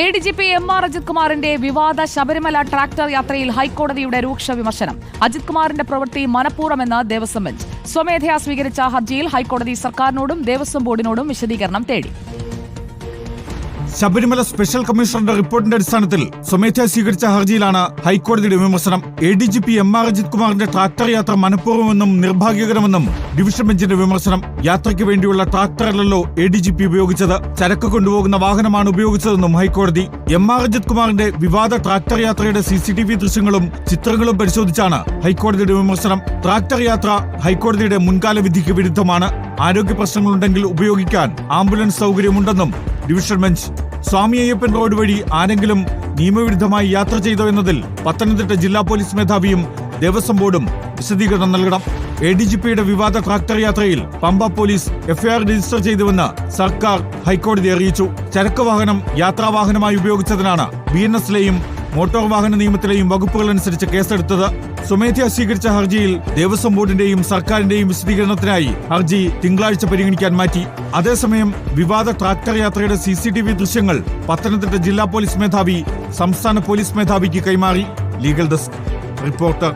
A D G P M R Ajith കുമാറിന്റെ വിവാദ Sabarimala tractor യാത്രയിൽ ഹൈക്കോടതിയുടെ രൂക്ഷ വിമർശനം. അജിത് കുമാറിന്റെ പ്രവൃത്തി മനഃപൂർവമെന്ന് ദേവസ്വം ബെഞ്ച്. സ്വമേധയാ സ്വീകരിച്ച ഹർജിയിൽ ഹൈക്കോടതി സർക്കാരിനോടും ദേവസ്വം ബോർഡിനോടും വിശദീകരണം തേടി. ശബരിമല സ്പെഷ്യൽ കമ്മീഷണറുടെ റിപ്പോർട്ടിന്റെ അടിസ്ഥാനത്തിൽ സ്വമേധയാ സ്വീകരിച്ച ഹർജിയിലാണ് ഹൈക്കോടതിയുടെ വിമർശനം. A D G P M R Ajith കുമാറിന്റെ ട്രാക്ടർ യാത്ര മനഃപൂർവമെന്നും നിർഭാഗ്യകരമെന്നും ഡിവിഷൻ ബെഞ്ചിന്റെ വിമർശനം. യാത്രയ്ക്ക് വേണ്ടിയുള്ള ട്രാക്ടറല്ലല്ലോ എ ഡി ജി പി ഉപയോഗിച്ചത്. ചരക്ക് കൊണ്ടുപോകുന്ന വാഹനമാണ് ഉപയോഗിച്ചതെന്നും ഹൈക്കോടതി. എം ആർ അജിത് കുമാറിന്റെ വിവാദ ട്രാക്ടർ യാത്രയുടെ സി സി ടി വി ദൃശ്യങ്ങളും ചിത്രങ്ങളും പരിശോധിച്ചാണ് ഹൈക്കോടതിയുടെ വിമർശനം. ട്രാക്ടർ യാത്ര ഹൈക്കോടതിയുടെ മുൻകാല വിധിക്ക് വിരുദ്ധമാണ്. ആരോഗ്യ പ്രശ്നങ്ങളുണ്ടെങ്കിൽ ഉപയോഗിക്കാൻ ambulance സൗകര്യമുണ്ടെന്നും division bench Swami Ayyappan road വഴി ആരെങ്കിലും നിയമവിരുദ്ധമായി യാത്ര ചെയ്തോ എന്നതിൽ പത്തനംതിട്ട ജില്ലാ പോലീസ് മേധാവിയും ദേവസ്വം ബോർഡും വിശദീകരണം നൽകണം. എ ഡി ജി പിയുടെ വിവാദ ട്രാക്ടർ യാത്രയിൽ പമ്പ പോലീസ് എഫ്ഐആർ രജിസ്റ്റർ ചെയ്തുവെന്ന് സർക്കാർ ഹൈക്കോടതി അറിയിച്ചു. ചരക്ക് വാഹനം യാത്രാവാഹനമായി ഉപയോഗിച്ചതിനാണ് ബി എൻ എസിലെയും മോട്ടോർ വാഹന നിയമത്തിലെയും വകുപ്പുകൾ അനുസരിച്ച് കേസെടുത്തത് സ്വമേധയാ സ്വീകരിച്ച ഹർജിയിൽ ദേവസ്വം ബോർഡിന്റെയും സർക്കാരിന്റെയും വിശദീകരണത്തിനായി ഹർജി തിങ്കളാഴ്ച പരിഗണിക്കാൻ മാറ്റി. അതേസമയം വിവാദ ട്രാക്ടർ യാത്രയുടെ സി സി ടി വി ദൃശ്യങ്ങൾ പത്തനംതിട്ട ജില്ലാ പോലീസ് മേധാവി സംസ്ഥാന പോലീസ് മേധാവിക്ക് കൈമാറി. Legal desk. റിപ്പോർട്ടർ